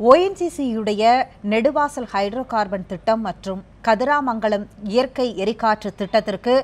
ஓஎன்ஜிசியுடைய Neduvasal hydro carbon திட்டம் மற்றும் கதிராமங்கலம் இயற்கை எரிகாற்று திட்டத்திற்கு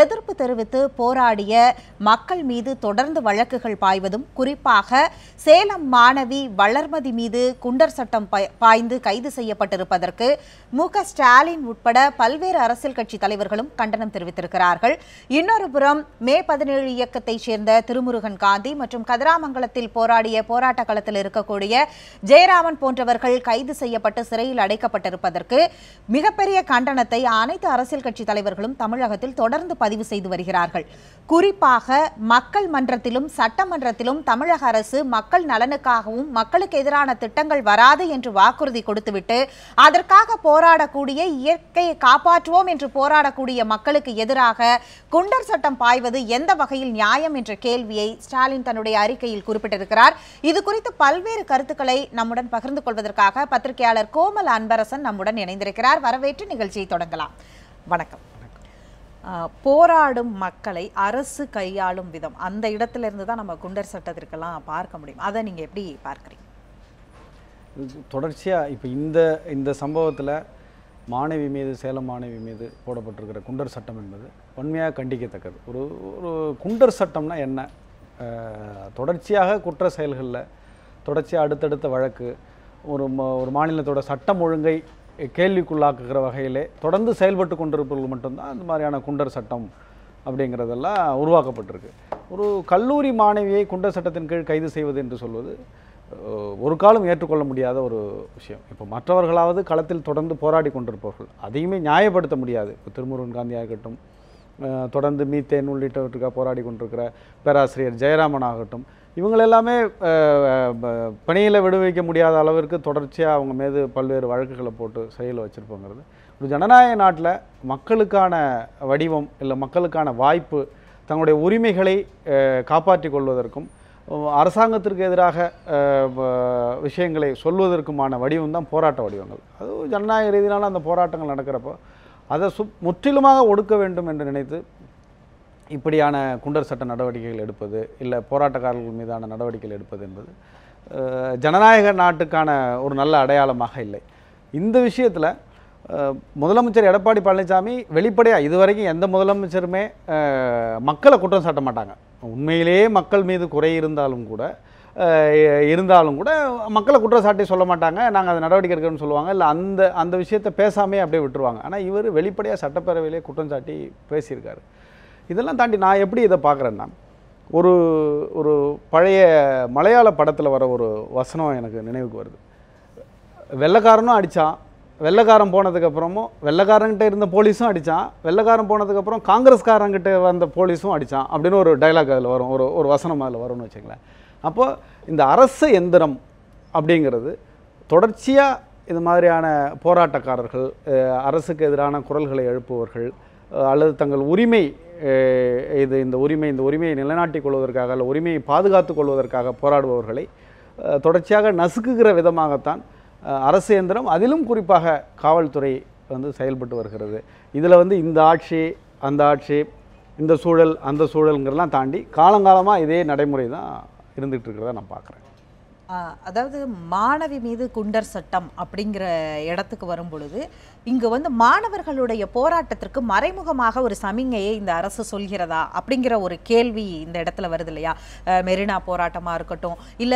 எதிர்ப்பு தெரிவித்து போராடிய மக்கள் மீது தொடர்ந்து வழக்குகள் பாய்வதும் குறிப்பாக சேலம் மாணவி வளர்மதி மீது குண்டர் சட்டம் பாய்ந்து கைது செய்யப்பட்டிருப்பதற்கு மு ஸ்டாலின் உட்பட பல்வேறு அரசியல் கட்சி தலைவர்களும் கண்டனம் தெரிவித்திருக்கிறார்கள். இன்னொரு புறம் மே பதினேழு இயக்கத்தைச் சேர்ந்த திருமுருகன் காந்தி மற்றும் கதிராமங்கலத்தில் போராடிய போராட்ட களத்தில் இருக்கக்கூடிய ஜெயராமன் போன்றவர்கள் கைது செய்யப்பட்டு சிறையில் அடைக்கப்பட்டிருப்பதற்கு மிகப்பெரிய கண்டனத்தை அனைத்து அரசியல் கட்சி தலைவர்களும் தமிழகத்தில் தொடர்ந்து பதிவு செய்து வருகிறார்கள். குறிப்பாக மக்கள் மன்றத்திலும் சட்டமன்றத்திலும் தமிழக அரசு மக்கள் நலனுக்காகவும் மக்களுக்கு எதிரான திட்டங்கள் வராது என்று வாக்குறுதி கொடுத்துவிட்டு அதற்காக போராடக்கூடிய இயற்கையை காப்பாற்றுவோம் என்று போராடக்கூடிய மக்களுக்கு எதிராக குண்டர் சட்டம் பாய்வது எந்த வகையில் நியாயம் என்ற கேள்வியை ஸ்டாலின் தன்னுடைய அறிக்கையில் குறிப்பிட்டிருக்கிறார். இது குறித்து பல்வேறு கருத்துக்களை நம்முடன் பகிர்ந்து கொள்வதற்காக பத்திரிகையாளர் கோமல் அன்பரசன் நம்முடன் இணைந்திருக்கிறார். வரவேற்று நிகழ்ச்சியை தொடங்கலாம். வணக்கம். போராடும் மக்களை அரசு கையாளும் விதம். அந்த இடத்துல இருந்து தான் நம்ம குண்டர் சட்டத்திற்கெல்லாம் பார்க்க முடியும். அதை நீங்கள் எப்படி பார்க்குறீங்க? தொடர்ச்சியாக இப்போ இந்த இந்த சம்பவத்தில் மாணவி மீது சேலம் மாணவி மீது போடப்பட்டிருக்கிற குண்டர் சட்டம் என்பது வன்மையாக கண்டிக்கத்தக்கது. ஒரு ஒரு குண்டர் சட்டம்னா என்ன? தொடர்ச்சியாக குற்ற செயல்களில் தொடர்ச்சியாக அடுத்தடுத்த வழக்கு ஒரு ஒரு மாநிலத்தோட சட்டம் ஒழுங்கை கேள்விக்குள்ளாக்குகிற வகையிலே தொடர்ந்து செயல்பட்டு கொண்டிருப்பவர்கள் மட்டும்தான் அந்த மாதிரியான குண்டர் சட்டம் அப்படிங்கிறதெல்லாம் உருவாக்கப்பட்டிருக்கு. ஒரு கல்லூரி மாணவியை குண்டர் சட்டத்தின் கீழ் கைது செய்வது என்று சொல்வது ஒரு காலம் ஏற்றுக்கொள்ள முடியாத ஒரு விஷயம். இப்போ மற்றவர்களாவது களத்தில் தொடர்ந்து போராடி கொண்டிருப்பவர்கள் அதையுமே நியாயப்படுத்த முடியாது. இப்போ திருமுருகன் காந்தியாக இருக்கட்டும் தொடர்ந்து மீத்தேன் உள்ளிட்டவற்றுக்காக போராடி கொண்டிருக்கிற பேராசிரியர் ஜெயராமன் ஆகட்டும் இவங்க எல்லாமே பணியில் விடுவிக்க முடியாத அளவிற்கு தொடர்ச்சியாக அவங்க மீது பல்வேறு வழக்குகளை போட்டு செயலில் வச்சுருப்போங்கிறது. ஒரு ஜனநாயக நாட்டில் மக்களுக்கான வடிவம் இல்லை மக்களுக்கான வாய்ப்பு தங்களுடைய உரிமைகளை காப்பாற்றி கொள்வதற்கும் அரசாங்கத்திற்கு எதிராக விஷயங்களை சொல்வதற்குமான வடிவம் தான் போராட்ட வடிவங்கள். அது ஜனநாயக ரீதியிலான அந்த போராட்டங்கள் நடக்கிறப்போ அதை சு முற்றிலுமாக ஒடுக்க வேண்டும் என்று நினைத்து இப்படியான குண்டர் சட்ட நடவடிக்கைகள் எடுப்பது இல்லை போராட்டக்காரர்கள் மீதான நடவடிக்கைகள் எடுப்பது என்பது ஜனநாயக நாட்டுக்கான ஒரு நல்ல அடையாளமாக இல்லை. இந்த விஷயத்தில் முதலமைச்சர் எடப்பாடி பழனிசாமி வெளிப்படையாக இதுவரைக்கும் எந்த முதலமைச்சருமே மக்களை குற்றம் சாட்ட மாட்டாங்க. உண்மையிலேயே மக்கள் மீது குறை இருந்தாலும் கூட இருந்தாலும் கூட மக்களை குற்றம் சாட்டி சொல்ல மாட்டாங்க. நாங்கள் அதை நடவடிக்கை எடுக்கிறோம்னு சொல்லுவாங்க. இல்லை அந்த அந்த விஷயத்தை பேசாமே அப்படியே விட்டுருவாங்க. ஆனால் இவர் வெளிப்படையாக சட்டப்பேரவையிலே குற்றம் சாட்டி பேசியிருக்காரு. இதெல்லாம் தாண்டி நான் எப்படி இதை பார்க்குறேன்னா ஒரு ஒரு பழைய மலையாள படத்தில் வர ஒரு வசனம் எனக்கு நினைவுக்கு வருது. வெள்ளைக்காரனும் அடித்தான் வெள்ளைக்காரன் போனதுக்கப்புறமும் வெள்ளக்காரங்கிட்ட இருந்த போலீஸும் அடித்தான் வெள்ளைக்காரன் போனதுக்கப்புறம் காங்கிரஸ்காரங்கிட்ட வந்த போலீஸும் அடித்தான் அப்படின்னு ஒரு டைலாக் அதில் வரும் ஒரு ஒரு வசனம் அதில் வரும்னு வச்சுங்களேன் அப்போது இந்த அரசு எந்திரம் அப்படிங்கிறது தொடர்ச்சியாக இது மாதிரியான போராட்டக்காரர்கள் அரசுக்கு எதிரான குரல்களை எழுப்புவர்கள் அல்லது தங்கள் உரிமை இது இந்த உரிமை இந்த உரிமையை நிலைநாட்டிக் கொள்வதற்காக அல்ல உரிமையை பாதுகாத்துக் கொள்வதற்காக போராடுபவர்களை தொடர்ச்சியாக நசுக்குகிற விதமாகத்தான் அரசு இயந்திரம் அதிலும் குறிப்பாக காவல்துறை வந்து செயல்பட்டு வருகிறது. இதில் வந்து இந்த ஆட்சி அந்த ஆட்சி இந்த சூழல் அந்த சூழலுங்கிறலாம் தாண்டி காலங்காலமாக இதே நடைமுறை தான் இருந்துகிட்டு இருக்கிறத நான் பார்க்குறேன். அதாவது மாணவி மீது குண்டர் சட்டம் அப்படிங்கிற இடத்துக்கு வரும் பொழுது இங்கு வந்து மாணவர்களுடைய போராட்டத்திற்கு மறைமுகமாக ஒரு சமிங்கையை இந்த அரசு சொல்கிறதா அப்படிங்கிற ஒரு கேள்வி இந்த இடத்துல வருது இல்லையா? மெரினா போராட்டமா இருக்கட்டும் இல்ல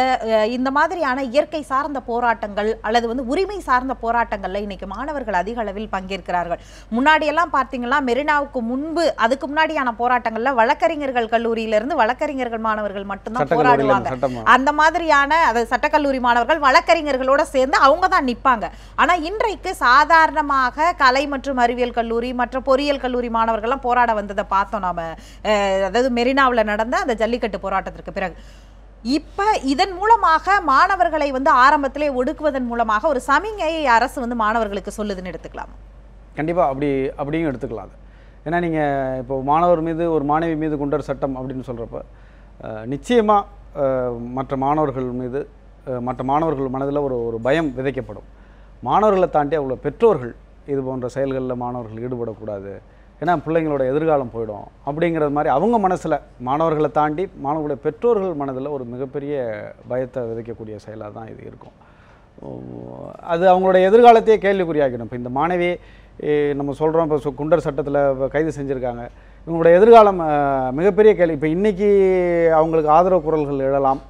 இந்த மாதிரியான இயற்கை சார்ந்த போராட்டங்கள் அல்லது வந்து உரிமை சார்ந்த போராட்டங்கள்ல இன்னைக்கு மாணவர்கள் அதிக அளவில் பங்கேற்கிறார்கள். முன்னாடி எல்லாம் பார்த்தீங்கன்னா மெரினாவுக்கு முன்பு அதுக்கு முன்னாடியான போராட்டங்கள்ல வழக்கறிஞர்கள் கல்லூரியிலிருந்து வழக்கறிஞர்கள் மாணவர்கள் மட்டும்தான் போராடுவாங்க. அந்த மாதிரியான அதாவது சட்டக்கல்லூரி மாணவர்கள் வழக்கறிஞர்களோட சேர்ந்து அவங்க தான் நிற்பாங்க ஆனால் இன்றைக்கு சாதாரணமாக கலை மற்றும் அறிவியல் கல்லூரி மற்ற பொறியியல் கல்லூரி மாணவர்கள்லாம் போராட வந்ததை பார்த்தோம் நாம். அதாவது மெரினாவில் நடந்த அந்த ஜல்லிக்கட்டு போராட்டத்திற்கு பிறகு. இப்போ இதன் மூலமாக மாணவர்களை வந்து ஆரம்பத்திலே ஒடுக்குவதன் மூலமாக ஒரு சமிகையை அரசு வந்து மாணவர்களுக்கு சொல்லுதுன்னு எடுத்துக்கலாம். கண்டிப்பாக அப்படி அப்படியும் எடுத்துக்கலாம் ஏன்னா நீங்கள் இப்போ மாணவர் மீது ஒரு மாணவி மீது குண்டர் சட்டம் அப்படின்னு சொல்கிறப்ப நிச்சயமாக மற்ற மாணவர்கள் மீது மற்ற மாணவர்கள் மனதில் ஒரு ஒரு பயம் விதைக்கப்படும். மாணவர்களை தாண்டி அவ்வளோ பெற்றோர்கள் இது போன்ற செயல்களில் மாணவர்கள் ஈடுபடக்கூடாது. ஏன்னா பிள்ளைங்களோட எதிர்காலம் போயிடும். அப்படிங்கிறது மாதிரி அவங்க மனசில் மாணவர்களை தாண்டி மாணவர்களுடைய பெற்றோர்கள் மனதில் ஒரு மிகப்பெரிய பயத்தை விதைக்கக்கூடிய செயலாக தான் இது இருக்கும். அது அவங்களோட எதிர்காலத்தையே கேள்விக்குறியாகிடும் இப்போ இந்த மாணவி நம்ம சொல்கிறோம் இப்போ குண்டர் சட்டத்தில் இப்போ கைது செஞ்சுருக்காங்க. இவங்களோட எதிர்காலம் மிகப்பெரிய கேள்வி. இப்போ இன்றைக்கி அவங்களுக்கு ஆதரவு குரல்கள் எழலாம்.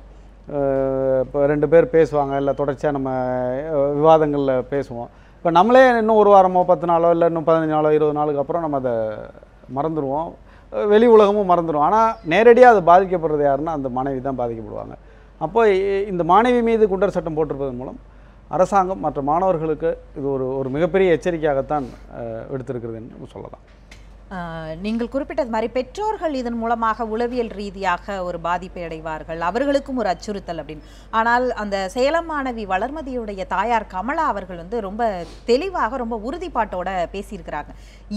இப்போ ரெண்டு பேர் பேசுவாங்க இல்லை தொடர்ச்சியாக நம்ம விவாதங்களில் பேசுவோம். இப்போ நம்மளே இன்னும் ஒரு வாரமோ பத்து நாளோ இல்லை இன்னும் பதினஞ்சு நாளோ இருபது நாளுக்கு அப்புறம் நம்ம அதை மறந்துடுவோம். வெளி உலகமும் மறந்துடும். ஆனால் நேரடியாக அது பாதிக்கப்படுறது யாருன்னா அந்த மாணவி தான் பாதிக்கப்படுவாங்க. அப்போ இந்த மாணவி மீது குண்டர் சட்டம் போட்டிருப்பதன் மூலம் அரசாங்கம் மற்ற மாணவர்களுக்கு இது ஒரு ஒரு மிகப்பெரிய எச்சரிக்கையாகத்தான் அஹ், எடுத்திருக்கிறதுன்னு சொல்லலாம். நீங்கள் குறிப்பிட்டது மாதிரி பெற்றோர்கள் இதன் மூலமாக உளவியல் ரீதியாக ஒரு பாதிப்பை அடைவார்கள். அவர்களுக்கும் ஒரு அச்சுறுத்தல் அப்படின்னு. ஆனால் அந்த சேலம் மாணவி வளர்மதியுடைய தாயார் கமலா அவர்கள் வந்து ரொம்ப தெளிவாக ரொம்ப உறுதிப்பாட்டோட பேசியிருக்கிறாங்க.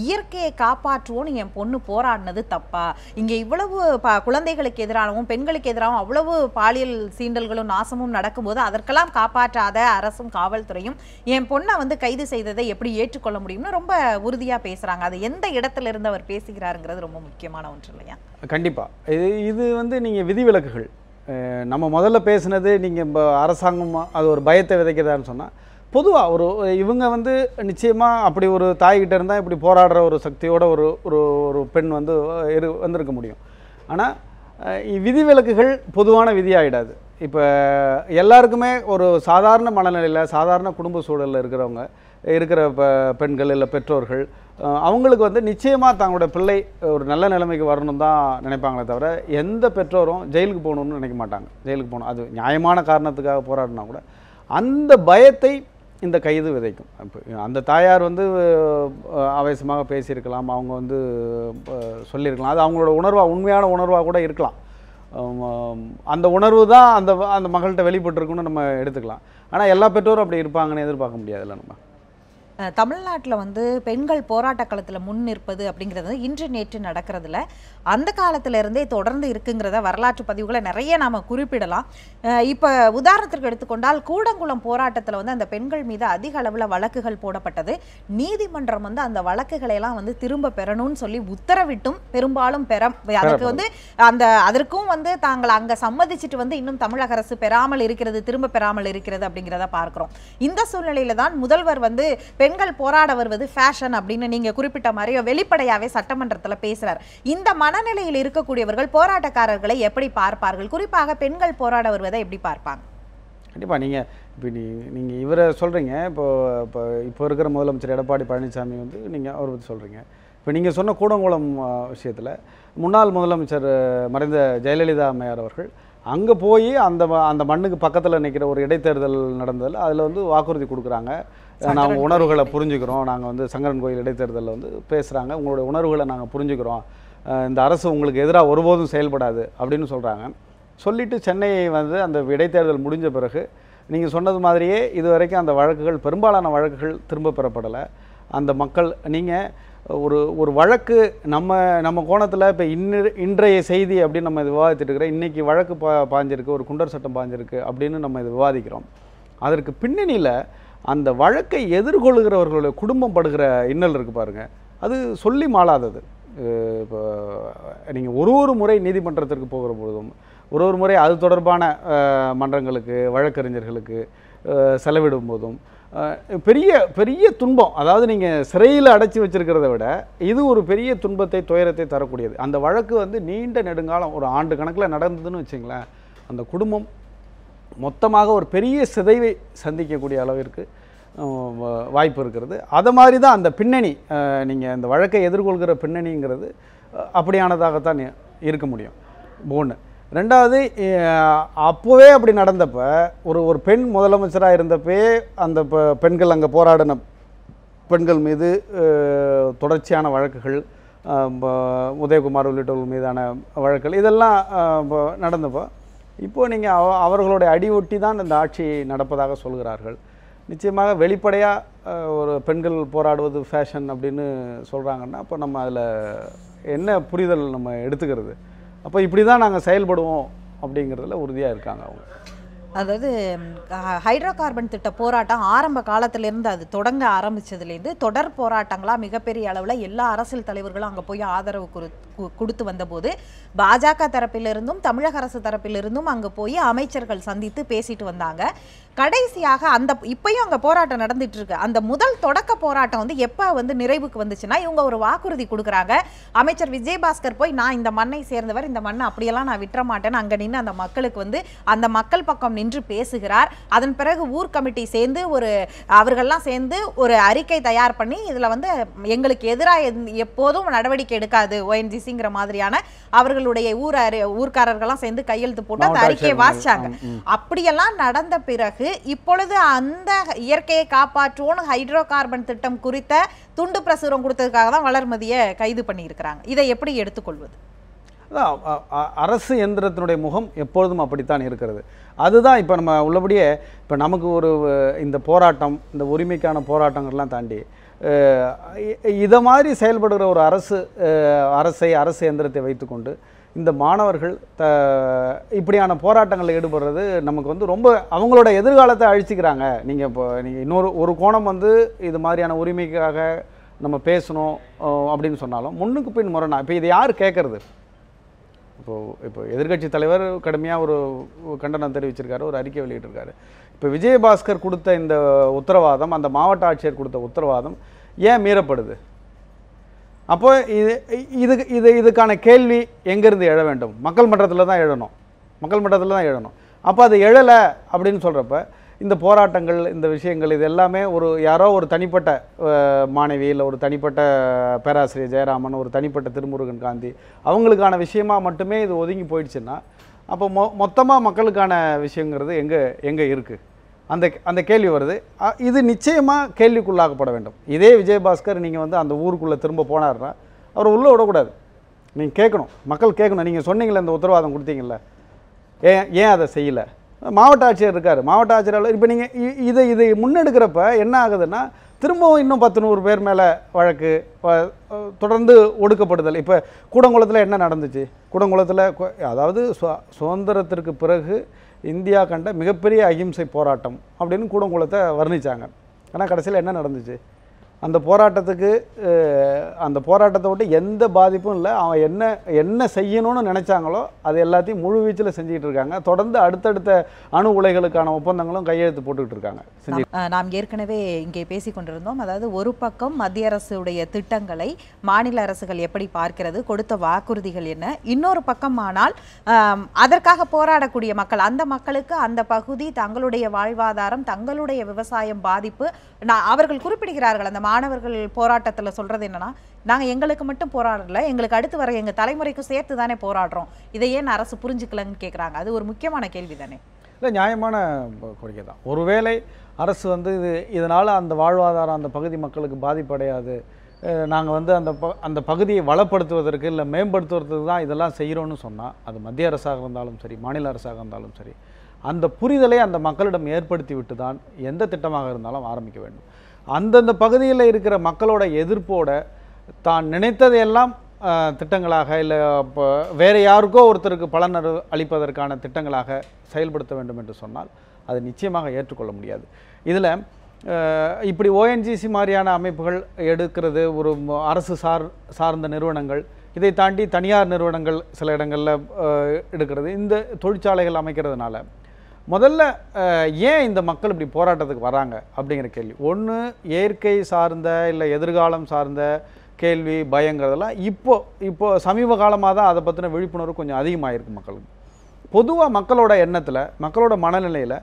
இயற்கையை காப்பாற்றுவோன்னு என் பொண்ணு போராடினது தப்பா? இங்கே இவ்வளவு ப குழந்தைகளுக்கு எதிராகவும் பெண்களுக்கு எதிராகவும் அவ்வளவு பாலியல் சீண்டல்களும் நாசமும் நடக்கும்போது அதற்கெல்லாம் காப்பாற்றாத அரசும் காவல்துறையும் என் பொண்ணை வந்து கைது செய்ததை எப்படி ஏற்றுக்கொள்ள முடியும்னு ரொம்ப உறுதியாக பேசுகிறாங்க அது எந்த இடத்துல இருந்து அவர் பேசுகிறாருங்கிறது ரொம்ப முக்கியமான ஒன்று இல்லையா? கண்டிப்பாக இது இது வந்து நீங்கள் விதிவிலக்குகள். நம்ம முதல்ல பேசுனது நீங்கள் அரசாங்கம் அது ஒரு பயத்தை விதைக்கிறதான்னு சொன்னால் பொதுவாக ஒரு இவங்க வந்து நிச்சயமாக அப்படி ஒரு தாய்கிட்ட இருந்தால் இப்படி போராடுற ஒரு சக்தியோட ஒரு ஒரு ஒரு பெண் வந்து இரு வந்திருக்க முடியும். ஆனால் விதிவிலக்குகள் பொதுவான விதியாகிடாது இப்போ எல்லாருக்குமே ஒரு சாதாரண மனநிலையில் சாதாரண குடும்ப சூழலில் இருக்கிறவங்க இருக்கிற ப பெண்கள் இல்லை பெற்றோர்கள் அவங்களுக்கு வந்து நிச்சயமாக தங்களோட பிள்ளை ஒரு நல்ல நிலைமைக்கு வரணும் தான் நினைப்பாங்களே தவிர எந்த பெற்றோரும் ஜெயிலுக்கு போகணும்னு நினைக்க மாட்டாங்க. ஜெயிலுக்கு போகணும். அது நியாயமான காரணத்துக்காக போராடினா கூட அந்த பயத்தை இந்த கைது விதைக்கும். இப்போ அந்த தாயார் வந்து ஆவேசமாக பேசியிருக்கலாம். அவங்க வந்து சொல்லியிருக்கலாம். அது அவங்களோட உணர்வாக உண்மையான உணர்வாக கூட இருக்கலாம். அந்த உணர்வு தான் அந்த அந்த மகள்கிட்ட வெளிப்பட்டிருக்குன்னு நம்ம எடுத்துக்கலாம். ஆனால் எல்லா பெற்றோரும் அப்படி இருப்பாங்கன்னு எதிர்பார்க்க முடியாதுல்ல நம்ம. தமிழ்நாட்டுல வந்து பெண்கள் போராட்ட களத்துல முன் நிற்பது அப்படிங்கிறது இன்று நேற்று நடக்கிறதுல. அந்த காலத்துல இருந்தே தொடர்ந்து இருக்குங்கிறத வரலாற்று பதிவுகளை நிறைய நாம குறிப்பிடலாம். இப்ப உதாரணத்திற்கு எடுத்துக்கொண்டால் கூடங்குளம் போராட்டத்துல வந்து அந்த பெண்கள் மீது அதிக அளவுல வழக்குகள் போடப்பட்டது. நீதிமன்றம் வந்து அந்த வழக்குகளை எல்லாம் வந்து திரும்ப பெறணும்னு சொல்லி உத்தரவிட்டும். பெரும்பாலும் பெற அதுக்கு வந்து அந்த அதற்கும் வந்து தாங்கள் அங்க சம்மதிச்சுட்டு வந்து இன்னும் தமிழக அரசு பெறாமல் இருக்கிறது திரும்ப பெறாமல் இருக்கிறது அப்படிங்கிறத பார்க்கிறோம். இந்த சூழ்நிலையில தான் முதல்வர் வந்து பெண்கள் போராட வருவது ஃபேஷன் அப்படின்னு நீங்கள் குறிப்பிட்ட மாதிரியோ வெளிப்படையாகவே சட்டமன்றத்தில் பேசுகிறார் இந்த மனநிலையில் இருக்கக்கூடியவர்கள் போராட்டக்காரர்களை எப்படி பார்ப்பார்கள்? குறிப்பாக பெண்கள் போராட வருவதை எப்படி பார்ப்பாங்க? கண்டிப்பாக நீங்கள் இப்போ நீ நீங்கள் இவரை சொல்கிறீங்க இப்போ இப்போ இப்போ இருக்கிற முதலமைச்சர் எடப்பாடி பழனிசாமி வந்து நீங்கள் அவர் பற்றி சொல்கிறீங்க இப்போ நீங்கள் சொன்ன கூடங்குளம் விஷயத்தில் முன்னாள் முதலமைச்சர் மறைந்த ஜெயலலிதா அம்மையார் அவர்கள் அங்கே போய் அந்த அந்த மண்ணுக்கு பக்கத்தில் நிற்கிற ஒரு இடைத்தேர்தல் நடந்ததில் அதில் வந்து வாக்குறுதி கொடுக்குறாங்க. நாங்கள் உணர்வுகளை புரிஞ்சுக்கிறோம். நாங்கள் வந்து சங்கரன் கோயில் இடைத்தேர்தலில் வந்து பேசுகிறாங்க உங்களுடைய உணர்வுகளை நாங்கள் புரிஞ்சுக்கிறோம். இந்த அரசு உங்களுக்கு எதிராக ஒருபோதும் செயல்படாது அப்படின்னு சொல்கிறாங்க சொல்லிட்டு சென்னை வந்து அந்த இடைத்தேர்தல் முடிஞ்ச பிறகு நீங்கள் சொன்னது மாதிரியே இது வரைக்கும் அந்த வழக்குகள் பெரும்பாலான வழக்குகள் திரும்ப பெறப்படலை. அந்த மக்கள் நீங்கள் ஒரு ஒரு வழக்கு நம்ம நம்ம கோணத்தில் இப்போ இன்ன இன்றைய செய்தி அப்படின்னு நம்ம இது விவாதித்துட்டு இருக்கிறோம் இன்றைக்கி வழக்கு பா பாஞ்சிருக்கு ஒரு குண்டர் சட்டம் பாஞ்சிருக்கு அப்படின்னு நம்ம இது விவாதிக்கிறோம். அதற்கு பின்னணியில் அந்த வழக்கை எதிர்கொள்கிறவர்களுடைய குடும்பம் படுகிற இன்னல் இருக்குது பாருங்கள் அது சொல்லி மாளாதது. இப்போ நீங்கள் ஒரு ஒரு முறை நீதிமன்றத்திற்கு போகிற பொழுதும் ஒரு ஒரு முறை அது தொடர்பான மன்றங்களுக்கு வழக்கறிஞர்களுக்கு செலவிடும் போதும் பெரிய பெரிய துன்பம் அதாவது நீங்கள் சிறையில் அடைச்சி வச்சிருக்கிறத விட இது ஒரு பெரிய துன்பத்தை துயரத்தை தரக்கூடியது. அந்த வழக்கு வந்து நீண்ட நெடுங்காலம் ஒரு ஆண்டு கணக்கில் நடந்ததுன்னு வச்சிங்களேன் அந்த குடும்பம் மொத்தமாக ஒரு பெரிய சிதைவை சந்திக்கக்கூடிய அளவிற்கு வாய்ப்பு இருக்கிறது. அதை மாதிரி தான் அந்த பின்னணி நீங்கள் அந்த வழக்கை எதிர்கொள்கிற பின்னணிங்கிறது அப்படியானதாகத்தான் இருக்க முடியும். ஒன்று ரெண்டாவது அப்போவே அப்படி நடந்தப்போ ஒரு ஒரு பெண் முதலமைச்சராக இருந்தப்பே அந்த பெண்கள் அங்கே போராடின பெண்கள் மீது தொடர்ச்சியான வழக்குகள் உதயகுமார் உள்ளிட்டவர்கள் மீதான வழக்குகள் இதெல்லாம் நடந்தப்போ இப்போ நீங்கள் அவ அவர்களுடைய அடி ஒட்டி தான் இந்த ஆட்சி நடப்பதாக சொல்கிறார்கள். நிச்சயமாக வெளிப்படையாக ஒரு பெண்கள் போராடுவது ஃபேஷன் அப்படின்னு சொல்கிறாங்கன்னா அப்போ நம்ம அதில் என்ன புரிதல் நம்ம எடுத்துக்கிறது? அப்போ இப்படி தான் நாங்கள் செயல்படுவோம் அப்படிங்கிறதுல உறுதியாக இருக்காங்க அவங்க. அதாவது ஹைட்ரோ கார்பன் திட்ட போராட்டம் ஆரம்ப காலத்திலேருந்து அது தொடங்க ஆரம்பித்ததுலேருந்து தொடர் போராட்டங்களாக மிகப்பெரிய அளவில் எல்லா அரசியல் தலைவர்களும் அங்கே போய் ஆதரவு கொடுத்து வந்தபோது பாஜக தரப்பிலிருந்தும் தமிழக அரசு தரப்பிலிருந்தும் அங்கே போய் அமைச்சர்கள் சந்தித்து பேசிட்டு வந்தாங்க. கடைசியாக அந்த இப்பயும் அங்கே போராட்டம் நடந்துட்டு இருக்கு அந்த முதல் தொடக்க போராட்டம் வந்து எப்போ வந்து நிறைவுக்கு வந்துச்சுன்னா இவங்க ஒரு வாக்குறுதி கொடுக்குறாங்க. அமைச்சர் விஜயபாஸ்கர் போய் நான் இந்த மண்ணை சேர்ந்தவர் இந்த மண்ணை அப்படியெல்லாம் நான் விட்டுற மாட்டேன்னு அங்கே நின்று அந்த மக்களுக்கு வந்து அந்த மக்கள் பக்கம் நின்று பேசுகிறார். அதன் பிறகு ஊர் கமிட்டி சேர்ந்து ஒரு அவர்கள்லாம் சேர்ந்து ஒரு அறிக்கை தயார் பண்ணி இதில் வந்து எங்களுக்கு எதிராக எப்போதும் நடவடிக்கை எடுக்காது ஓஎன்ஜிசிங்கிற மாதிரியான அவர்களுடைய ஊர் ஊர்க்காரர்கள்லாம் சேர்ந்து கையெழுத்து போட்டு அந்த அறிக்கையை. வாசிச்சாங்க. அப்படியெல்லாம் நடந்த பிறகு இப்பொழுது அந்த இயற்கையை காப்பாற்றுவோம். ஹைட்ரோ கார்பன் திட்டம் குறித்த துண்டு பிரசுரம் கொடுத்ததுக்காக தான் வளர்மதியை கைது பண்ணியிருக்கிறாங்க. இதை எப்படி எடுத்துக்கொள்வது? அதான் அ- அரசு எந்திரத்தினுடைய முகம் எப்பொழுதும் அப்படித்தான் இருக்கிறது. அதுதான் இப்போ நம்ம உள்ளபடியே இப்போ நமக்கு ஒரு இந்த போராட்டம் இந்த உரிமைக்கான போராட்டங்கள்லாம் தாண்டி இதை மாதிரி செயல்படுகிற ஒரு அரசு அரசை அரசு எந்திரத்தை வைத்துக்கொண்டு இந்த மாணவர்கள் த இப்படியான போராட்டங்களில் ஈடுபடுறது நமக்கு வந்து ரொம்ப அவங்களோட எதிர்காலத்தை அழிச்சிக்கிறாங்க. நீங்கள் இப்போ நீங்கள் இன்னொரு ஒரு கோணம் வந்து இது மாதிரியான உரிமைக்காக நம்ம பேசணும் அப்படின்னு சொன்னாலும் முன்னுக்கு பின் முரணா. இப்போ இதை யார் கேட்குறது? இப்போ இப்போ எதிர்க்கட்சி தலைவர் கடுமையாக ஒரு கண்டனம் தெரிவிச்சிருக்காரு ஒரு அறிக்கை வெளியிட்டிருக்காரு. இப்போ விஜயபாஸ்கர் கொடுத்த இந்த உத்தரவாதம் அந்த மாவட்ட ஆட்சியர் கொடுத்த உத்தரவாதம் ஏன் மீறப்படுது? அப்போ இது இதுக்கு இது இதுக்கான கேள்வி எங்கேருந்து எழ வேண்டும்? மக்கள் மன்றத்தில் தான் எழணும். மக்கள் மன்றத்தில் தான் எழணும். அப்போ அது எழலை அப்படின்னு சொல்கிறப்ப இந்த போராட்டங்கள் இந்த விஷயங்கள் இது எல்லாமே ஒரு யாரோ ஒரு தனிப்பட்ட மாணவி இல்லை ஒரு தனிப்பட்ட பேராசிரியர் ஜெயராமன் ஒரு தனிப்பட்ட திருமுருகன் காந்தி அவங்களுக்கான விஷயமா மட்டுமே இது ஒதுங்கி போயிடுச்சுன்னா அப்போ மொ மொத்தமாக மக்களுக்கான விஷயங்கிறது எங்கே எங்கே இருக்குது அந்த அந்த கேள்வி வருது. அ- இது நிச்சயமாக கேள்விக்குள்ளாக்கப்பட வேண்டும். இதே விஜயபாஸ்கர் நீங்கள் வந்து அந்த ஊருக்குள்ளே திரும்ப போனார்னா அவர் உள்ளே விடக்கூடாது. நீங்கள் கேட்கணும். மக்கள் கேட்கணும். நீங்கள் சொன்னீங்களே இந்த உத்தரவாதம் கொடுத்தீங்கல்ல. ஏன் ஏன் அதை செய்யலை? மாவட்ட ஆட்சியர் இருக்கார். மாவட்ட ஆட்சியர் இப்போ நீங்கள் இதை இதை முன்னெடுக்கிறப்ப என்ன ஆகுதுன்னா திரும்பவும் இன்னும் பத்து நூறு பேர் மேலே வழக்கு தொடர்ந்து ஒடுக்கப்படுதல். இப்போ கூடங்குளத்தில் என்ன நடந்துச்சு? கூடங்குளத்தில் கொ- அதாவது சு- சுதந்திரத்திற்கு பிறகு இந்தியா கண்ட மிகப்பெரிய அகிம்சை போராட்டம் அப்படின்னு கூடங்குளத்தை வர்ணித்தாங்க ஆனால் கடைசியில் என்ன நடந்துச்சு? அந்த போராட்டத்துக்கு அந்த போராட்டத்தை விட்டு எந்த பாதிப்பும் இல்லை. அவன் என்ன என்ன செய்யணும்னு நினைச்சாங்களோ அது எல்லாத்தையும் முழு வீச்சில் செஞ்சுக்கிட்டு இருக்காங்க. தொடர்ந்து அடுத்தடுத்த அணு உலைகளுக்கான ஒப்பந்தங்களும் கையெழுத்து போட்டுக்கிட்டு இருக்காங்க. செஞ்சு நாம், ஏற்கனவே இங்கே பேசிக் கொண்டிருந்தோம். அதாவது ஒரு பக்கம் மத்திய அரசுடைய திட்டங்களை மாநில அரசுகள் எப்படி பார்க்கிறது கொடுத்த வாக்குறுதிகள் என்ன இன்னொரு பக்கம் ஆனால் அதற்காக போராடக்கூடிய மக்கள் அந்த மக்களுக்கு அந்த பகுதி தங்களுடைய வாழ்வாதாரம் தங்களுடைய விவசாயம் பாதிப்பு நான் அவர்கள் குறிப்பிடுகிறார்கள் அந்த மாணவர்கள் போராட்டத்தில் சொல்கிறது என்னென்னா நாங்கள் எங்களுக்கு மட்டும் போராடல எங்களுக்கு அடுத்து வர எங்கள் தலைமுறைக்கும் சேர்த்து தானே போராடுறோம். இதை ஏன் அரசு புரிஞ்சுக்கலன்னு கேட்குறாங்க அது ஒரு முக்கியமான கேள்வி தானே இல்லை நியாயமான கோரிக்கை தான். ஒருவேளை அரசு வந்து இது இதனால் அந்த வாழ்வாதாரம் அந்த பகுதி மக்களுக்கு பாதிப்படையாது. நாங்கள் வந்து அந்த ப அந்த பகுதியை வளப்படுத்துவதற்கு இல்லை மேம்படுத்துவதற்கு தான் இதெல்லாம் செய்கிறோன்னு சொன்னால் அது மத்திய அரசாக இருந்தாலும் சரி மாநில அரசாக இருந்தாலும் சரி அந்த புரிதலை அந்த மக்களிடம் ஏற்படுத்தி விட்டு தான் எந்த திட்டமாக இருந்தாலும் ஆரம்பிக்க வேண்டும். அந்தந்த பகுதியில் இருக்கிற மக்களோட எதிர்ப்போட தான் நினைத்ததையெல்லாம் திட்டங்களாக இல்லை இப்போ வேறு யாருக்கோ ஒருத்தருக்கு பலன் அளிப்பதற்கான திட்டங்களாக செயல்படுத்த வேண்டும் என்று சொன்னால் அது நிச்சயமாக ஏற்றுக்கொள்ள முடியாது. இதில் இப்படி ஓஎன்ஜிசி மாதிரியான அமைப்புகள் எடுக்கிறது ஒரு அரசு சார் சார்ந்த நிறுவனங்கள் இதை தாண்டி தனியார் நிறுவனங்கள் சில இடங்களில் எடுக்கிறது இந்த தொழிற்சாலைகள் அமைக்கிறதுனால முதல்ல ஏன் இந்த மக்கள் இப்படி போராட்டத்துக்கு வராங்க அப்படிங்கிற கேள்வி. ஒன்று இயற்கை சார்ந்த இல்லை எதிர்காலம் சார்ந்த கேள்வி பயங்கிறதெல்லாம் இப்போ இப்போ சமீப காலமாக தான் அதை பற்றின விழிப்புணர்வு கொஞ்சம் அதிகமாகிருக்கு மக்களுக்கு. பொதுவாக மக்களோட எண்ணத்தில் மக்களோட மனநிலையில்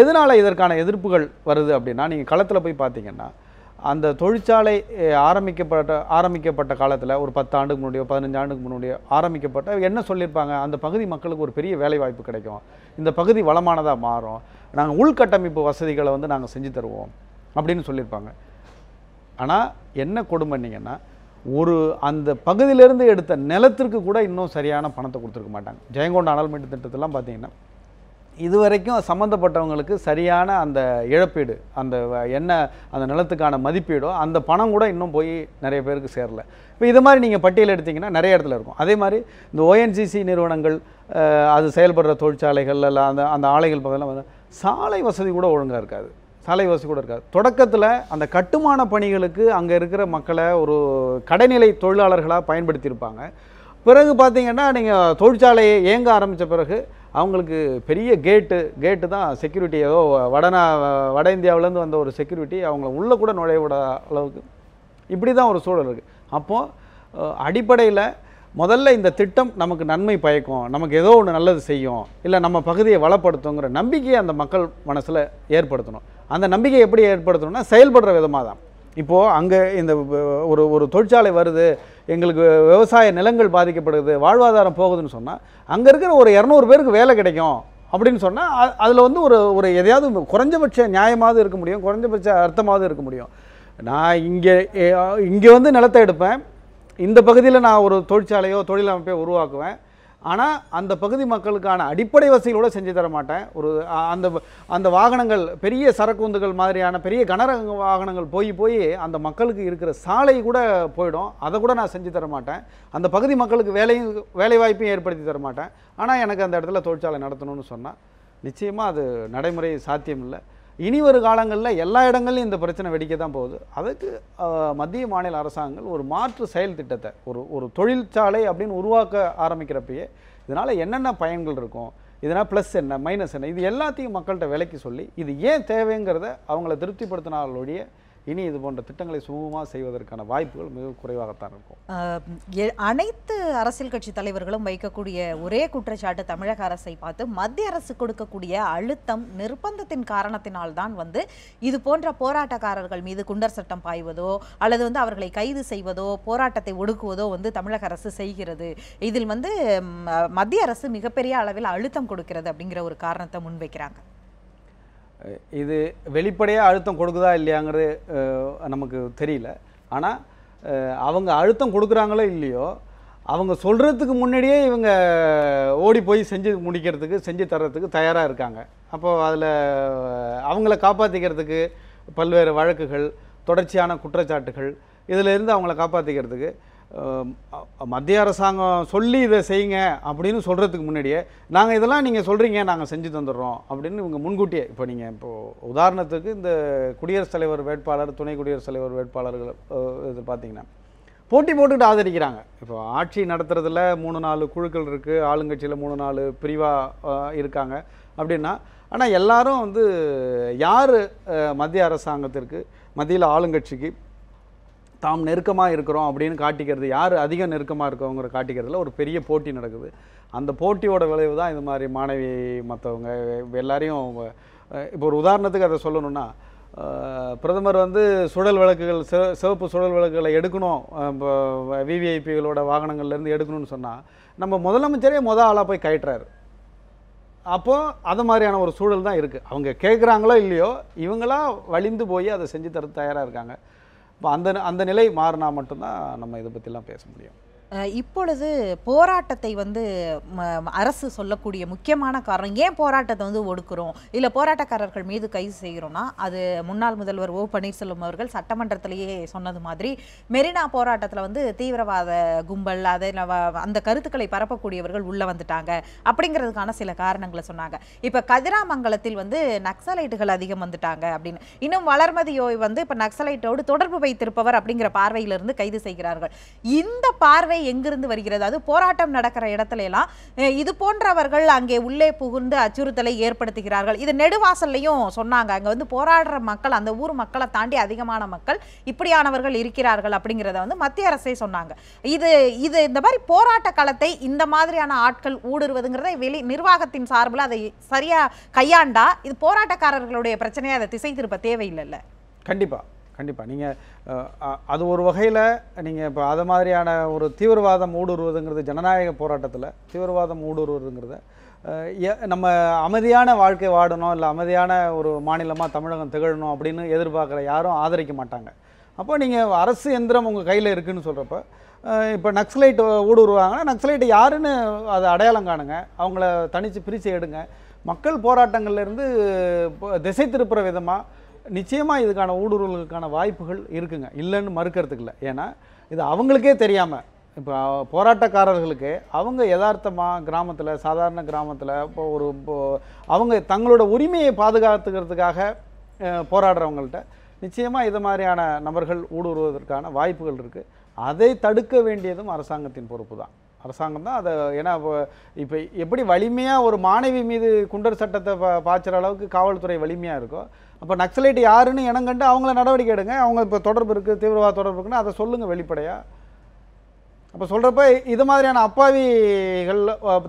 எதனால் இதற்கான எதிர்ப்புகள் வருது அப்படின்னா நீங்கள் களத்தில் போய் பார்த்தீங்கன்னா அந்த தொழிற்சாலை ஆரம்பிக்கப்பட்ட ஆரம்பிக்கப்பட்ட காலத்தில் ஒரு பத்து ஆண்டுக்கு முன்னாடியோ பதினஞ்சு ஆண்டுக்கு முன்னாடியோ ஆரம்பிக்கப்பட்ட என்ன சொல்லியிருப்பாங்க? அந்த பகுதி மக்களுக்கு ஒரு பெரிய வேலைவாய்ப்பு கிடைக்கும். இந்த பகுதி வளமானதாக மாறும். நாங்கள் உள்கட்டமைப்பு வசதிகளை வந்து நாங்கள் செஞ்சு தருவோம். அப்படின்னு சொல்லியிருப்பாங்க. ஆனால் என்ன கொடுமைன்னீங்கன்னா ஒரு அந்த பகுதியிலேருந்து எடுத்த நிலத்திற்கு கூட இன்னும் சரியான பணத்தை கொடுத்துருக்க மாட்டாங்க. ஜெயங்கொண்ட அனல் மீட்டு திட்டத்தெல்லாம் பார்த்தீங்கன்னா இதுவரைக்கும் சம்மந்தப்பட்டவங்களுக்கு சரியான அந்த இழப்பீடு அந்த என்ன அந்த நிலத்துக்கான மதிப்பீடோ அந்த பணம் கூட இன்னும் போய் நிறைய பேருக்கு சேரல. இப்போ இது மாதிரி நீங்கள் பட்டியல் எடுத்தீங்கன்னா நிறைய இடத்துல இருக்கும். அதே மாதிரி இந்த ஓஎன்ஜிசி நிறுவனங்கள் அது செயல்படுற தொழிற்சாலைகள் இல்லை அந்த அந்த ஆலைகள் பக்கத்தில் வந்து சாலை வசதி கூட ஒழுங்காக இருக்காது. சாலை வசதி கூட இருக்காது. தொடக்கத்தில் அந்த கட்டுமான பணிகளுக்கு அங்கே இருக்கிற மக்களை ஒரு கடைநிலை தொழிலாளர்களாக பயன்படுத்தியிருப்பாங்க. பிறகு பார்த்தீங்கன்னா நீங்கள் தொழிற்சாலையை இயங்க ஆரம்பித்த பிறகு அவங்களுக்கு பெரிய கேட்டு கேட்டு தான் செக்யூரிட்டி ஏதோ வடநா வட இந்தியாவிலேருந்து வந்த ஒரு செக்யூரிட்டி அவங்கள உள்ளே கூட நுழைய விட அளவுக்கு இப்படி தான் ஒரு சூழல் இருக்குது அப்போது அடிப்படையில் முதல்ல இந்த திட்டம் நமக்கு நன்மை பயக்கும். நமக்கு ஏதோ ஒன்று நல்லது செய்யும். இல்லை நம்ம பகுதியை வளப்படுத்துங்கிற நம்பிக்கையை அந்த மக்கள் மனசில் ஏற்படுத்தணும். அந்த நம்பிக்கையை எப்படி ஏற்படுத்தணும்னா செயல்படுற விதமாக தான் இப்போது அங்கே இந்த ஒரு ஒரு தொழிற்சாலை வருது. எங்களுக்கு விவசாய நிலங்கள் பாதிக்கப்படுது வாழ்வாதாரம் போகுதுன்னு சொன்னால் அங்கே இருக்கிற ஒரு இரநூறு பேருக்கு வேலை கிடைக்கும் அப்படின்னு சொன்னால் அதில் வந்து ஒரு ஒரு எதையாவது குறைஞ்சபட்ச நியாயமாவது இருக்க முடியும் குறைஞ்சபட்ச அர்த்தமாவது இருக்க முடியும். நான் இங்கே இங்கே வந்து நிலத்தை எடுப்பேன். இந்த பகுதியில் நான் ஒரு தொழிற்சாலையோ தொழில் அமைப்பையோ உருவாக்குவேன். ஆனால் அந்த பகுதி மக்களுக்கான அடிப்படை வசதிகளோட செஞ்சு தர மாட்டேன். ஒரு அந்த அந்த வாகனங்கள் பெரிய சரக்குந்துகள் மாதிரியான பெரிய கனரக வாகனங்கள் போய் போய் அந்த மக்களுக்கு இருக்கிற சாலை கூட போயிடும். அதை கூட நான் செஞ்சு தர மாட்டேன். அந்த பகுதி மக்களுக்கு வேலையும் வேலைவாய்ப்பையும் ஏற்படுத்தி தர மாட்டேன். ஆனால் எனக்கு அந்த இடத்துல தொழிற்சாலை நடத்தணும்னு சொன்னால் நிச்சயமாக அது நடைமுறை சாத்தியம் இல்லை இனி ஒரு காலங்களில் எல்லா இடங்கள்லையும் இந்த பிரச்சனை வெடிக்க தான் போகுது. அதுக்கு மத்திய மாநில அரசாங்கங்கள் ஒரு மாற்று செயல் திட்டத்தை ஒரு ஒரு தொழிற்சாலை அப்படின்னு உருவாக்க ஆரம்பிக்கிறப்பயே இதனால் என்னென்ன பயன்கள் இருக்கும் இதனால் ப்ளஸ் என்ன மைனஸ் என்ன இது எல்லாத்தையும் மக்கள்கிட்ட விலைக்கு சொல்லி இது ஏன் தேவைங்கிறத அவங்கள திருப்திப்படுத்தினாலொழிய இனி இது போன்ற திட்டங்களை சுமூகமாக செய்வதற்கான வாய்ப்புகள் மிக குறைவாகத்தான் இருக்கும். எ- அனைத்து அரசியல் கட்சி தலைவர்களும் வைக்கக்கூடிய ஒரே குற்றச்சாட்டு தமிழக அரசை பார்த்து மத்திய அரசு கொடுக்கக்கூடிய அழுத்தம் நிர்பந்தத்தின் காரணத்தினால்தான் வந்து இது போன்ற போராட்டக்காரர்கள் மீது குண்டர் சட்டம் பாய்வதோ அல்லது வந்து அவர்களை கைது செய்வதோ போராட்டத்தை ஒடுக்குவதோ வந்து தமிழக அரசு செய்கிறது. இதில் வந்து மத்திய அரசு மிகப்பெரிய அளவில் அழுத்தம் கொடுக்கிறது அப்படிங்கிற ஒரு காரணத்தை முன்வைக்கிறாங்க. இது வெளிப்படையாக அழுத்தம் கொடுக்குதா இல்லையாங்கிறது நமக்கு தெரியல. ஆனால் அவங்க அழுத்தம் கொடுக்குறாங்களோ இல்லையோ அவங்க சொல்கிறதுக்கு முன்னாடியே இவங்க ஓடி போய் செஞ்சு முடிக்கிறதுக்கு செஞ்சு தர்றதுக்கு தயாராக இருக்காங்க. அப்போது அதில் அவங்கள காப்பாற்றிக்கிறதுக்கு பல்வேறு வழக்குகள் தொடர்ச்சியான குற்றச்சாட்டுகள் இதிலிருந்து அவங்கள காப்பாற்றிக்கிறதுக்கு மத்திய அரசாங்கம் சொல்லி இதை செய்யுங்க அப்படின்னு சொல்கிறதுக்கு முன்னாடியே நாங்கள் இதெல்லாம் நீங்கள் சொல்கிறீங்க நாங்கள் செஞ்சு தந்துடுறோம் அப்படின்னு இவங்க முன்கூட்டியே இப்போ நீங்கள் இப்போது உதாரணத்துக்கு இந்த குடியரசுத் தலைவர் வேட்பாளர் துணை குடியரசுத் தலைவர் வேட்பாளர்கள் இது பார்த்தீங்கன்னா போட்டி போட்டுக்கிட்டு ஆதரிக்கிறாங்க. இப்போ ஆட்சி நடத்துறதுல மூணு நாலு குழுக்கள் இருக்குது ஆளுங்கட்சியில் மூணு நாலு பிரிவாக இருக்காங்க அப்படின்னா ஆனால் எல்லாரும் வந்து யார் மத்திய அரசாங்கத்திற்கு மத்தியில் ஆளுங்கட்சிக்கு தாம் நெருக்கமாக இருக்கிறோம் அப்படின்னு காட்டிக்கிறது யார் அதிக நெருக்கமாக இருக்கவங்கிற காட்டிக்கிறதுல ஒரு பெரிய போட்டி நடக்குது. அந்த போட்டியோட விளைவு தான் இது மாதிரி மாணவி மற்றவங்க எல்லாரையும் இப்போ ஒரு உதாரணத்துக்கு அதை சொல்லணும்னா பிரதமர் வந்து சுழல் விளக்குகள் சிவப்பு சுழல் விளக்குகளை எடுக்கணும் விவிஐபிகளோட வாகனங்கள்லேருந்து எடுக்கணும்னு சொன்னால் நம்ம முதலமைச்சரே மொதல் ஆளாக போய் கயட்டுறாரு. அப்போது அது மாதிரியான ஒரு சூழல் தான் இருக்குது அவங்க கேட்குறாங்களோ இல்லையோ இவங்களா வலிந்து போய் அதை செஞ்சு தர தயாராக இருக்காங்க. இப்போ அந்த அந்த நிலை மாறினா மட்டும்தான் நம்ம இதை பற்றிலாம் பேச முடியும். இப்பொழுது போராட்டத்தை வந்து ம- அரசு சொல்லக்கூடிய முக்கியமான காரணம் ஏன் போராட்டத்தை வந்து ஒடுக்குறோம்? இல்லை போராட்டக்காரர்கள் மீது கைது செய்கிறோம்னா அது முன்னாள் முதல்வர் ஓ பன்னீர்செல்வம் அவர்கள் சட்டமன்றத்திலேயே சொன்னது மாதிரி மெரினா போராட்டத்தில் வந்து தீவிரவாத கும்பல் அதை அந்த கருத்துக்களை பரப்பக்கூடியவர்கள் உள்ளே வந்துட்டாங்க அப்படிங்கிறதுக்கான சில காரணங்களை சொன்னாங்க. இப்போ கதிராமங்கலத்தில் வந்து நக்சலைட்டுகள் அதிகம் வந்துட்டாங்க அப்படின்னு. இன்னும் வளர்மதியோய் வந்து இப்போ நக்சலைட்டோடு தொடர்பு வைத்திருப்பவர் அப்படிங்கிற பார்வையிலிருந்து கைது செய்கிறார்கள். இந்த பார்வை எங்கிருந்து வருகிறது? அது போராட்டம் நடக்கிற இடத்துல எல்லாம் இது போன்றவர்கள் அங்கே உள்ளே புகுந்து அச்சுறுத்தலை ஏற்படுத்துகிறார்கள். இது நெடுவாசல்லையும் சொன்னாங்க. அங்க வந்து போராடுற மக்கள் அந்த ஊர் மக்களை தாண்டி அதிகமான மக்கள் இப்படியானவர்கள் இருக்கிறார்கள் அப்படிங்கிறத வந்து மத்திய அரசே சொன்னாங்க. இது இது இந்த மாதிரி போராட்ட களத்தை இந்த மாதிரியான ஆட்கள் ஊடுருவதுங்கிறத வெளி நிர்வாகத்தின் சார்பில் அதை சரியா கையாண்டா இது போராட்டக்காரர்களுடைய பிரச்சனையை அதை திசை திருப்ப தேவையில்லைல்ல. கண்டிப்பாக கண்டிப்பாக நீங்கள் அது ஒரு வகையில் நீங்கள் இப்போ அது மாதிரியான ஒரு தீவிரவாதம் ஊடுருவதுங்கிறது ஜனநாயக போராட்டத்தில் தீவிரவாதம் ஊடுருவதுங்கிறத நம்ம அமைதியான வாழ்க்கை வாடணும் இல்லை அமைதியான ஒரு மாநிலமாக தமிழகம் திகழணும் அப்படின்னு எதிர்பார்க்குற யாரும் ஆதரிக்க மாட்டாங்க. அப்போ நீங்கள் அரசு எந்திரம் உங்கள் கையில் இருக்குதுன்னு சொல்கிறப்ப இப்போ நக்ஸலைட் ஊடுருவாங்கன்னா நக்ஸலைட் யாருன்னு அதை அடையாளம் காணுங்க. அவங்கள தனித்து பிரித்து எடுங்க. மக்கள் போராட்டங்கள்லேருந்து இப்போ திசை திருப்புற விதமாக நிச்சயமாக இதுக்கான ஊடுருவலுக்கான வாய்ப்புகள் இருக்குங்க. இல்லைன்னு மறுக்கிறதுக்கு இல்லை. ஏன்னா இது அவங்களுக்கே தெரியாமல் இப்போ போராட்டக்காரர்களுக்கு அவங்க யதார்த்தமாக கிராமத்தில் சாதாரண கிராமத்தில் இப்போ ஒரு இப்போ அவங்க தங்களோட உரிமையை பாதுகாத்துக்கிறதுக்காக போராடுறவங்கள்ட்ட நிச்சயமாக இது மாதிரியான நபர்கள் ஊடுருவதற்கான வாய்ப்புகள் இருக்குது அதை தடுக்க வேண்டியதும் அரசாங்கத்தின் பொறுப்பு தான். அரசாங்கம் தான் அதை ஏன்னா இப்போ இப்போ எப்படி வலிமையாக ஒரு மாணவி மீது குண்டர் சட்டத்தை பா பாய்ச்சுற அளவுக்கு காவல்துறை வலிமையாக இருக்கோ அப்போ நக்சலைட் யாருன்னு இனம் கண்டு அவங்கள நடவடிக்கை எடுங்க. அவங்க இப்போ தொடர்பு இருக்குது தீவிரவாத தொடர்பு இருக்குன்னு அதை சொல்லுங்கள் வெளிப்படையாக அப்போ சொல்கிறப்ப இது மாதிரியான அப்பாவிகள்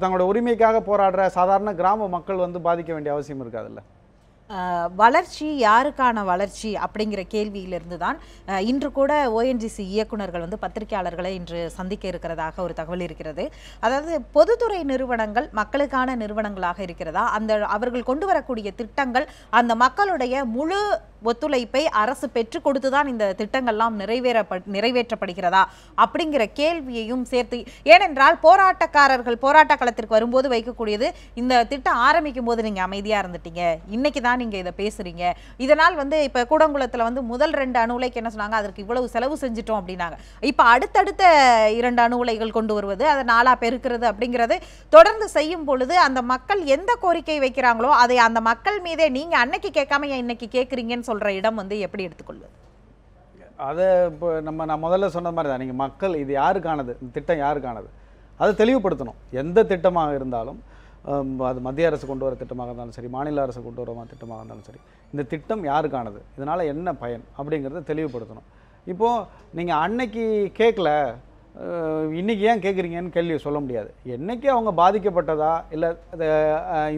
தங்களோட உரிமைக்காக போராடுற சாதாரண கிராம மக்கள் வந்து பாதிக்க வேண்டிய அவசியம் இருக்காதுல்ல? வளர்ச்சி யாருக்கான வளர்ச்சி அப்படிங்கிற கேள்வியிலிருந்து தான் இன்று கூட ஓஎன்ஜிசி இயக்குனர்கள் வந்து பத்திரிகையாளர்களை இன்று சந்திக்க இருக்கிறதாக ஒரு தகவல் இருக்கிறது. அதாவது பொதுத்துறை நிறுவனங்கள் மக்களுக்கான நிறுவனங்களாக இருக்கிறதா? அந்த அவர்கள் கொண்டு வரக்கூடிய திட்டங்கள் அந்த மக்களுடைய முழு ஒத்துழைப்பை அரசு பெற்றுக் கொடுத்து தான் இந்த திட்டங்கள்லாம் நிறைவேற நிறைவேற்றப்படுகிறதா? அப்படிங்கிற கேள்வியையும் சேர்த்து ஏனென்றால் போராட்டக்காரர்கள் போராட்ட களத்திற்கு வரும்போது வைக்கக்கூடியது இந்த திட்டம் ஆரம்பிக்கும் போது நீங்கள் அமைதியாக இருந்துட்டீங்க. இன்னைக்கு தான் நீங்க இதை பேசுறீங்க. இதனால் வந்து இப்ப கூடங்குளத்துல வந்து முதல் ரெண்டு அணு உலைக்கு என்ன சொன்னாங்க? அதற்கு இவ்வளவு செலவு செஞ்சிட்டோம் அப்படின்னாங்க. இப்ப அடுத்தடுத்த இரண்டு அணு உலைகள் கொண்டு வருவது அதை நாளா பெருக்கிறது அப்படிங்கிறது தொடர்ந்து செய்யும் பொழுது அந்த மக்கள் எந்த கோரிக்கை வைக்கிறாங்களோ அதை அந்த மக்கள் மீதே நீங்க அன்னைக்கு கேட்காம ஏன் இன்னைக்கு கேட்குறீங்கன்னு சொல்ற இடம் வந்து எப்படி எடுத்துக்கொள்வது? அதை இப்போ நம்ம நான் முதல்ல சொன்ன மாதிரி தான். நீங்கள் மக்கள் இது யாருக்கானது? இந்த திட்டம் யாருக்கானது? அதை தெளிவுபடுத்தணும். எந்த திட்டமாக இருந்தாலும் அது மத்திய அரசு கொண்டு வர திட்டமாக இருந்தாலும் சரி மாநில அரசு கொண்டு வர திட்டமாக இருந்தாலும் சரி இந்த திட்டம் யாருக்கானது? இதனால் என்ன பயன்? அப்படிங்கிறத தெளிவுபடுத்தணும். இப்போது நீங்கள் அன்னைக்கு கேட்கல இன்றைக்கி இன்னைக்கு ஏன் கேட்குறீங்கன்னு கேள்வி சொல்ல முடியாது. என்றைக்கு அவங்க பாதிக்கப்பட்டதா? இல்லை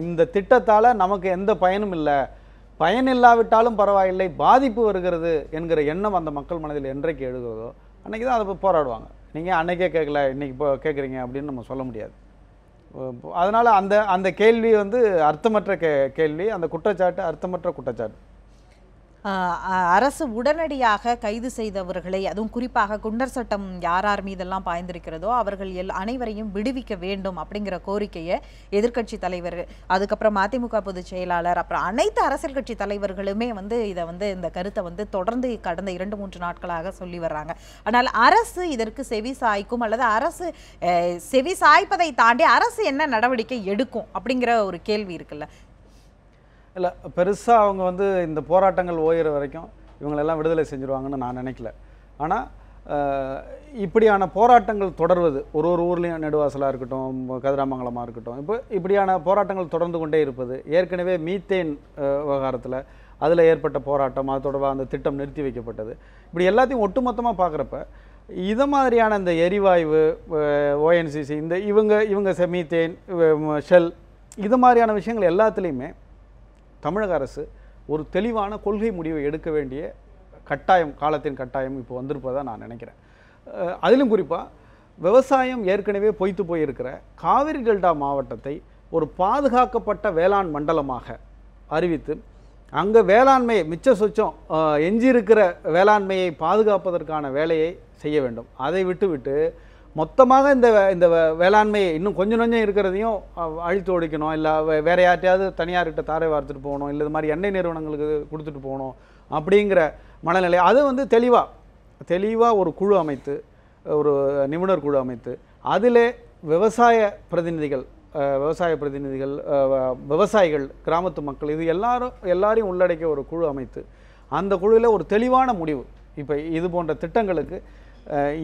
இந்த திட்டத்தால் நமக்கு எந்த பயனும் இல்லை. பயன் இல்லாவிட்டாலும் பரவாயில்லை பாதிப்பு வருகிறது என்கிற எண்ணம் அந்த மக்கள் மனதில் என்றைக்கு எழுகிறதோ அன்றைக்கி தான் அதை போய் போராடுவாங்க. நீங்கள் அன்றைக்கே கேட்கல இன்னைக்கு இப்போ கேட்குறீங்க அப்படின்னு நம்ம சொல்ல முடியாது. அதனால் அந்த அந்த கேள்வி வந்து அர்த்தமற்ற கே கேள்வி அந்த குற்றச்சாட்டு அர்த்தமற்ற குற்றச்சாட்டு. அரசு உடனடியாக கைது செய்தவர்களை அதுவும் குறிப்பாக குண்டர் சட்டம் யார் யார் மீதெல்லாம் பாய்ந்திருக்கிறதோ அவர்கள் எல் அனைவரையும் விடுவிக்க வேண்டும் அப்படிங்கிற கோரிக்கையை எதிர்க்கட்சி தலைவர் அதுக்கப்புறம் மதிமுக பொதுச் செயலாளர் அப்புறம் அனைத்து அரசியல் கட்சி தலைவர்களுமே வந்து இதை வந்து இந்த கருத்தை வந்து தொடர்ந்து கடந்த இரண்டு மூன்று நாட்களாக சொல்லி வர்றாங்க. ஆனால் அரசு இதற்கு செவி சாய்க்கும் அல்லது அரசு செவி சாய்ப்பதை தாண்டி அரசு என்ன நடவடிக்கை எடுக்கும் அப்படிங்கிற ஒரு கேள்வி இருக்குல்ல. இல்லை பெருசாக அவங்க வந்து இந்த போராட்டங்கள் ஓயிற வரைக்கும் இவங்களெல்லாம் விடுதலை செஞ்சுருவாங்கன்னு நான் நினைக்கல. ஆனால் இப்படியான போராட்டங்கள் தொடர்வது ஒரு ஒரு ஊர்லேயும் நெடுவாசலாக இருக்கட்டும் கதிராமங்கலமாக இருக்கட்டும் இப்போ இப்படியான போராட்டங்கள் தொடர்ந்து கொண்டே இருப்பது ஏற்கனவே மீத்தேன் விவகாரத்தில் அதில் ஏற்பட்ட போராட்டம் அது தொடர்பாக அந்த திட்டம் நிறுத்தி வைக்கப்பட்டது. இப்படி எல்லாத்தையும் ஒட்டுமொத்தமாக பார்க்குறப்ப இது மாதிரியான இந்த எரிவாயு ஓஎன்சிசி இந்த இவங்க இவங்க செமீத்தேன் ஷெல் இது மாதிரியான விஷயங்கள் எல்லாத்துலேயுமே தமிழக அரசு ஒரு தெளிவான கொள்கை முடிவை எடுக்க வேண்டிய கட்டாயம் காலத்தின் கட்டாயம் இப்போ வந்திருப்பதாக நான் நினைக்கிறேன். அதிலும் குறிப்பாக விவசாயம் ஏற்கனவே பொய்த்து போயிருக்கிற காவிரி டெல்டா மாவட்டத்தை ஒரு பாதுகாக்கப்பட்ட வேளாண் மண்டலமாக அறிவித்து அங்கே வேளாண்மை மிச்ச சொச்சம் எஞ்சியிருக்கிற வேளாண்மையை பாதுகாப்பதற்கான வேலையை செய்ய வேண்டும். அதை விட்டுவிட்டு மொத்தமாக இந்த இந்த வேளாண்மையை இன்னும் கொஞ்சம் கொஞ்சம் இருக்கிறதையும் அழித்து ஒழிக்கணும். இல்லை வேற யார்ட்டையாவது தனியார்கிட்ட தாரை வார்த்துட்டு போகணும். இல்லை இது மாதிரி எண்ணெய் நிறுவனங்களுக்கு கொடுத்துட்டு போகணும் அப்படிங்கிற மனநிலை. அது வந்து தெளிவாக தெளிவாக ஒரு குழு அமைத்து ஒரு நிபுணர் குழு அமைத்து அதில் விவசாய பிரதிநிதிகள் விவசாய பிரதிநிதிகள் விவசாயிகள் கிராமத்து மக்கள் இது எல்லாரும் எல்லாரையும் உள்ளடக்கிய ஒரு குழு அமைத்து அந்த குழுவில் ஒரு தெளிவான முடிவு. இப்போ இது போன்ற திட்டங்களுக்கு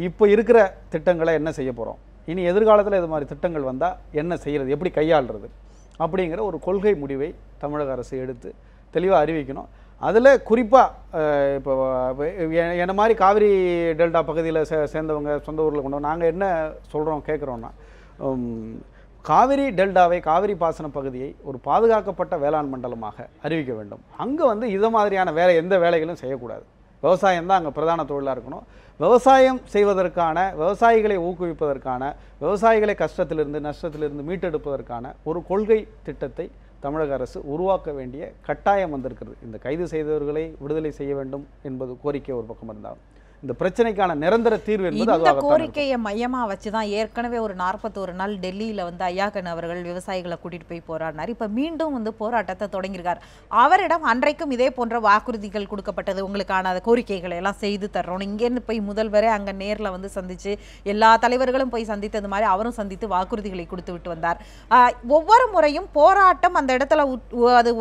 இப்போ இருக்கிற திட்டங்களை என்ன செய்ய போகிறோம் இனி எதிர்காலத்தில் இது மாதிரி திட்டங்கள் வந்தால் என்ன செய்கிறது எப்படி கையாளுறது? அப்படிங்கிற ஒரு கொள்கை முடிவை தமிழக அரசு எடுத்து தெளிவாக அறிவிக்கணும். அதில் குறிப்பாக இப்போ என்ன மாதிரி காவிரி டெல்டா பகுதியில் சே சேர்ந்தவங்க சொந்த ஊரில் கொண்டு நாங்கள் என்ன சொல்கிறோம் கேட்குறோன்னா காவிரி டெல்டாவை காவிரி பாசன பகுதியை ஒரு பாதுகாக்கப்பட்ட வேளாண் மண்டலமாக அறிவிக்க வேண்டும். அங்கே வந்து இதை மாதிரியான வேலை எந்த வேலைகளும் செய்யக்கூடாது. விவசாயம் தான் அங்கே பிரதான தொழிலாக இருக்கணும். விவசாயம் செய்வதற்கான விவசாயிகளை ஊக்குவிப்பதற்கான விவசாயிகளை கஷ்டத்திலிருந்து நஷ்டத்திலிருந்து மீட்டெடுப்பதற்கான ஒரு கொள்கை திட்டத்தை தமிழக அரசு உருவாக்க வேண்டிய கட்டாயம் வந்திருக்கிறது. இந்த கைது செய்தவர்களை விடுதலை செய்ய வேண்டும் என்பது கோரிக்கை ஒரு பக்கம் இருந்தாலும். இந்த பிரச்சனைக்கான நிரந்தர தீர்வு என்பது இந்த. கோரிக்கையை மையமா வச்சு தான் ஏற்கனவே ஒரு நாற்பத்தோரு நாள் டெல்லியில வந்து ஐயாக்கன் அவர்கள் விவசாயிகளை கூட்டிட்டு போய் போராடினார். இப்ப மீண்டும் வந்து போராட்டத்தை தொடங்கியிருக்கார். அவரிடம் அன்றைக்கும் இதே போன்ற வாக்குறுதிகள் கொடுக்கப்பட்டது. உங்களுக்கான கோரிக்கைகளை எல்லாம் செய்து தர்றோம் இங்கேருந்து போய் முதல்வரே அங்க நேர்ல வந்து சந்திச்சு எல்லா தலைவர்களும் போய் சந்தித்தது மாதிரி அவரும் சந்தித்து வாக்குறுதிகளை கொடுத்து விட்டு வந்தார். ஒவ்வொரு முறையும் போராட்டம் அந்த இடத்துல அது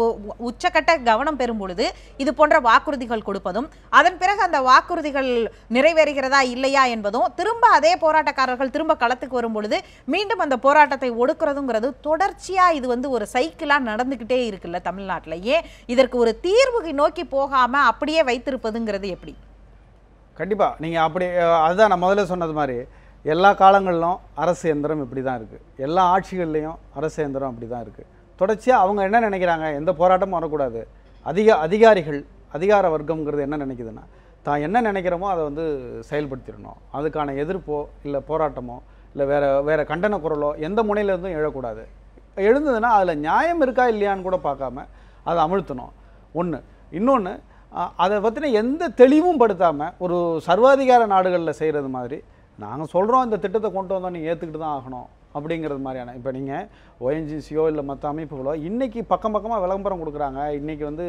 உச்சக்கட்ட கவனம் பெறும் பொழுது இது போன்ற வாக்குறுதிகள் கொடுப்பதும் அதன் பிறகு அந்த வாக்குறுதிகள் நிறைவேறுகிறதா இல்லையா என்பதும் திரும்ப அதே போராட்டக்காரர்கள் திரும்ப களத்துக்கு வரும்பொழுது மீண்டும் அந்த போராட்டத்தை ஒடுக்கிறதுங்கிறது தொடர்ச்சியா இது வந்து ஒரு சைக்கிளா நடந்துக்கிட்டே இருக்குல்ல தமிழ்நாட்டிலேயே ஏன்? இதற்கு ஒரு தீர்வு நோக்கி போகாம அப்படியே வைத்திருப்பதுங்கிறது எப்படி? கண்டிப்பா. நீங்க அப்படி அதுதான் நான் முதல்ல சொன்னது மாதிரி. எல்லா காலங்களிலும் அரசு எந்திரம் இப்படி தான் இருக்குது எல்லா ஆட்சிகள்லையும் அரசு எந்திரம் அப்படி தான் இருக்குது தொடர்ச்சியாக அவங்க என்ன நினைக்கிறாங்க? எந்த போராட்டமும் வரக்கூடாது. அதிக அதிகாரிகள் அதிகார வர்க்கம்ங்கிறது என்ன நினைக்குதுன்னா தான் என்ன நினைக்கிறோமோ அதை வந்து செயல்படுத்திடணும். அதுக்கான எதிர்ப்போ இல்லை போராட்டமோ இல்லை வேறு வேறு கண்டன குரலோ எந்த முனையிலேருந்தும் எழக்கூடாது. எழுந்ததுன்னா அதில் நியாயம் இருக்கா இல்லையான்னு கூட பார்க்காம அதை அமிழ்த்தணும். ஒன்று இன்னொன்று அதை பற்றின எந்த தெளிவும் படுத்தாமல் ஒரு சர்வாதிகார நாடுகளில் செய்கிறது மாதிரி நாங்கள் சொல்கிறோம் இந்த திட்டத்தை கொண்டு வந்தோம் நீங்கள் ஏற்றுக்கிட்டு தான் ஆகணும் அப்படிங்கிறது மாதிரியான இப்போ நீங்கள் ஓஎன்ஜிசியோ இல்லை மற்ற அமைப்புகளோ இன்றைக்கி பக்கம் பக்கமாக விளம்பரம் கொடுக்குறாங்க. இன்றைக்கி வந்து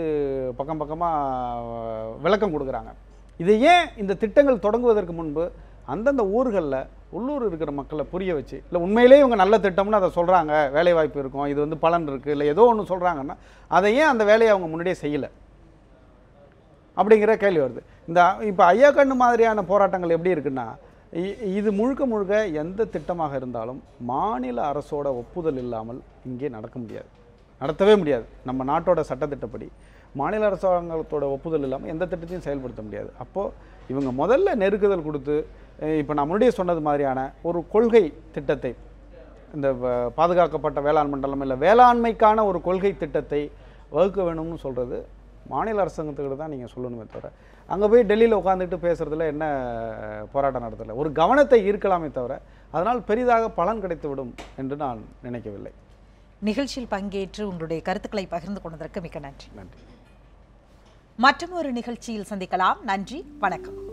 பக்கம் பக்கமாக விளக்கம் கொடுக்குறாங்க. இதை ஏன் இந்த திட்டங்கள் தொடங்குவதற்கு முன்பு அந்தந்த ஊர்களில் உள்ளூர் இருக்கிற மக்களை புரிய வச்சு இல்லை உண்மையிலேயே இவங்க நல்ல திட்டம்னு அதை சொல்கிறாங்க வேலைவாய்ப்பு இருக்கும் இது வந்து பலன் இருக்குது இல்லை ஏதோ ஒன்று சொல்கிறாங்கன்னா அதை ஏன் அந்த வேலையை அவங்க முன்னாடியே செய்யலை? அப்படிங்கிற கேள்வி வருது. இந்த இப்போ ஐயா கண்ணு மாதிரியான போராட்டங்கள் எப்படி இருக்குன்னா இ- இது முழுக்க முழுக்க எந்த திட்டமாக இருந்தாலும் மாநில அரசோட ஒப்புதல் இல்லாமல் இங்கே நடக்க முடியாது. நடத்தவே முடியாது. நம்ம நாட்டோட சட்டத்திட்டப்படி. மாநில அரசாங்கத்தோட ஒப்புதல் இல்லாமல் எந்த திட்டத்தையும் செயல்படுத்த முடியாது. அப்போது இவங்க முதல்ல நெருக்குதல் கொடுத்து இப்போ நான் முன்னாடியே சொன்னது மாதிரியான ஒரு கொள்கை திட்டத்தை இந்த பாதுகாக்கப்பட்ட வேளாண் மண்டலம் இல்லை வேளாண்மைக்கான ஒரு கொள்கை திட்டத்தை வகுக்க வேணும்னு சொல்கிறது மாநில அரசாங்கத்துக்கிட்ட தான் நீங்கள் சொல்லணுமே தவிர அங்கே போய் டெல்லியில் உட்காந்துட்டு பேசுகிறதுல என்ன போராட்டம் நடத்தலை? ஒரு கவனத்தை ஈர்க்கலாமே தவிர அதனால் பெரிதாக பலன் கிடைத்துவிடும் என்று நான் நினைக்கவில்லை. நிகழ்ச்சியில் பங்கேற்று உங்களுடைய கருத்துக்களை பகிர்ந்து கொண்டதற்கு மிக்க நன்றி. நன்றி. மற்றும் ஒரு நிகழ்ச்சியில் சந்திக்கலாம். நன்றி வணக்கம்.